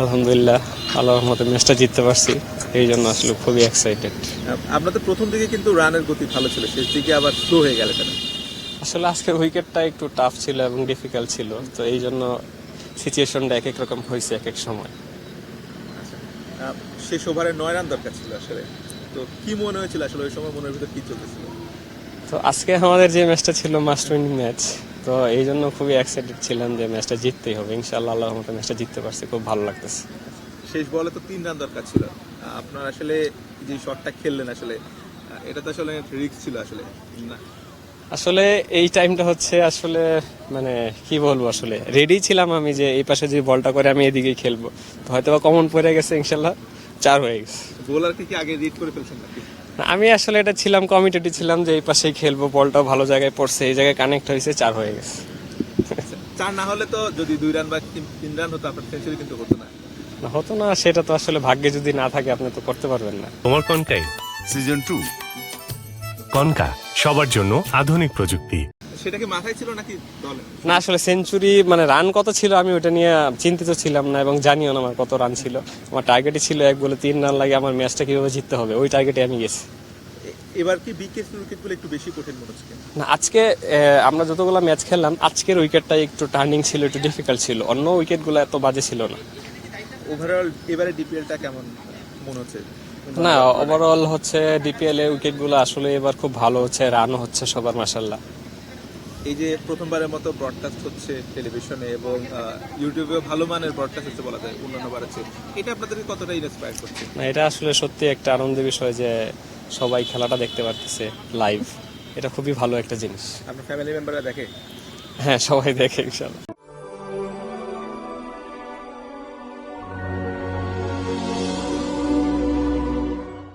আলহামদুলিল্লাহ আল্লাহর মতো ম্যাচটা জিততে পারছি। এই জন্য আসলে খুবই এক্সাইটেড আপনাদের প্রথম দিকে কিন্তু রানের গতি ভালো ছিল শেষ দিকে আবার স্লো হয়ে গেল কেন? আসলে আজকের উইকেটটা একটু টাফ ছিল এবং ডিফিকাল্ট ছিল তো এই জন্য সিচুয়েশনটা এক এক রকম হয়েছে এক এক সময়। আহ, শেষ ওভারে নয় রান দরকার ছিল আসলে। তো কি মনে হয়েছিল আসলে ওই সময় মনের ভিতর কি চলতেছিল? তো আজকে আমাদের যে ম্যাচটা ছিল মাস্ট উইনিং ম্যাচ তো এই জন্য খুবই এক্সাইটেড ছিলাম যে ম্যাচটা জিততেই হবে। ইনশাআল্লাহ আল্লাহর মতো ম্যাচটা জিততে পারছি খুব ভালো লাগতেছে। শেষ বলে তো তিন রান দরকার ছিল। আপনার আসলে যে শটটা খেললেন আসলে এটা তো আসলে রিস্ক ছিল আসলে। না। আসলে এই টাইমটা হচ্ছে আসলে মানে কি বলব আসলে রেডি ছিলাম আমি যে এই পাশে যে বলটা করে আমি এদিকেই খেলব। তো হয়তো বা কমন পড়ে গেছে ইনশাল্লাহ চার হয়ে গেছে। বোলারকে কি আগে রিড করে ফেলছেন নাকি? আমি আসলে এটা ছিলাম কমিটেড ছিলাম যে এই পাশেই খেলব বলটাও ভালো জায়গায় পড়ছে এই জায়গায় কানেক্ট হয়েছে চার হয়ে গেছে। চার না হলে তো যদি দুই রান বা তিন- তিন রান হতো আপনার সেঞ্চুরি কিন্তু হতো না। না, হতো না সেটা তো আসলে ভাগ্যে যদি না থাকে আপনি তো করতে পারবেন না। তোমার কনকাই সিজন টু কনকা সবার জন্য আধুনিক প্রযুক্তি। সেটা কি মাথায় ছিল নাকি দলে? না আসলে সেঞ্চুরি মানে রান কত ছিল আমি ওটা নিয়ে চিন্তিত ছিলাম না এবং জানিও না আমার কত রান ছিল। আমার টার্গেটই ছিল এক বলে তিন রান লাগে আমার ম্যাচটা কীভাবে জিততে হবে ওই টার্গেটে আমি গেছি। এবার কি বিকেট উইকেটগুলো একটু বেশি কঠিন মনে হচ্ছে? না আজকে আমরা যতগুলো ম্যাচ খেললাম আজকের উইকেটটা একটু টার্নিং ছিল একটু ডিফিকাল্ট ছিল। অন্য উইকেটগুলো এত বাজে ছিল না। ওভারঅল এবারে ডিপিএলটা কেমন মনে হচ্ছে? না ওভারঅল হচ্ছে ডিপিএল এর উইকেটগুলো আসলে এবার খুব ভালো হচ্ছে রান হচ্ছে সবার মাসাল্লাহ এই যে প্রথমবারের মতো ব্রডকাস্ট হচ্ছে টেলিভিশনে এবং ইউটিউবে ইউটিউবেও ভালো মানের ব্রডকাস্ট হচ্ছে বলা যায় অন্যান্য বাড়াচ্ছে এটা আপনাদেরকে কতটা ইন্সপায়ার করছে? না এটা আসলে সত্যি একটা আনন্দের বিষয় যে সবাই খেলাটা দেখতে পারতেছে লাইভ এটা খুবই ভালো একটা জিনিস। আপনার ফ্যামিলি মেম্বাররা দেখে? হ্যাঁ সবাই দেখে ইনশাল্লাহ